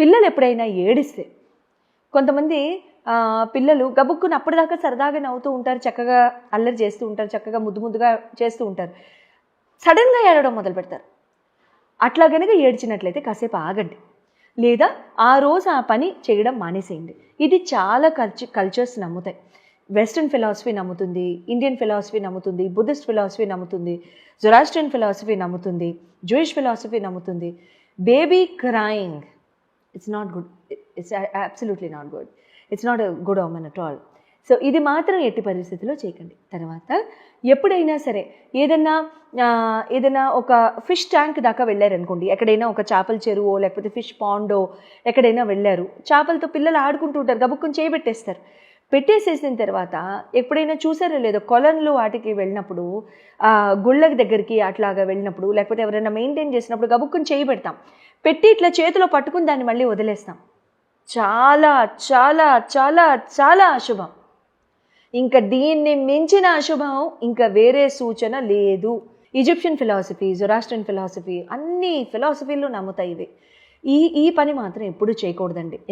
పిల్లలు ఎప్పుడైనా ఏడిస్తే కొంతమంది పిల్లలు గబుక్కుని అప్పటిదాకా సరదాగా నవ్వుతూ ఉంటారు చక్కగా అల్లరి చేస్తూ ఉంటారు చక్కగా ముద్దు ముద్దుగా చేస్తూ ఉంటారు. సడన్గా ఏడవడం మొదలు పెడతారు. అట్లా కనుక ఏడ్చినట్లయితే కాసేపు ఆగండి. లేదా ఆ రోజు ఆ పని చేయడం మానేసేయండి. ఇది చాలా కల్చ కల్చర్స్ నమ్ముతాయి. వెస్ట్రన్ ఫిలాసఫీ నమ్ముతుంది ఇండియన్ ఫిలాసఫీ నమ్ముతుంది బుద్ధిస్ట్ ఫిలాసఫీ నమ్ముతుంది జొరాస్ట్రియన్ ఫిలాసఫీ నమ్ముతుంది జూయిష్ ఫిలాసఫీ నమ్ముతుంది. Baby crying it's not good it's absolutely not good it's not good omen at all so ఇది మాత్రం ఎట్టి పరిస్థితిలో చేయకండి. తర్వాత ఎప్పుడైనా సరే ఏదైనా ఏదైనా ఒక ఫిష్ ట్యాంక్ దాకా వెళ్ళారనుకోండి ఎక్కడైనా ఒక చేపల చెరువో లేకపోతే ఫిష్ పాండో ఎక్కడైనా వెళ్ళారు చేపలతో పిల్లలు ఆడుకుంటూ ఉంటారు గబుక్కుని చేయబెట్టేస్తారు పెట్టేసేసిన తర్వాత ఎప్పుడైనా చూసారో లేదో కొలన్లు వాటికి వెళ్ళినప్పుడు గుళ్ళకి దగ్గరికి అట్లాగా వెళ్ళినప్పుడు లేకపోతే ఎవరైనా మెయింటైన్ చేసినప్పుడు గబుక్కుని చేయి పెడతాం. పెట్టి ఇట్లా చేతిలో పట్టుకుని దాన్ని మళ్ళీ వదిలేస్తాం. చాలా చాలా చాలా చాలా అశుభం. ఇంకా దీన్ని మించిన అశుభం ఇంకా వేరే సూచన లేదు. ఈజిప్షియన్ ఫిలాసఫీ జొరాస్ట్రియన్ ఫిలాసఫీ అన్ని ఫిలాసఫీలు నమ్ముతాయి ఇవి. ఈ ఈ పని మాత్రం ఎప్పుడూ చేయకూడదండి.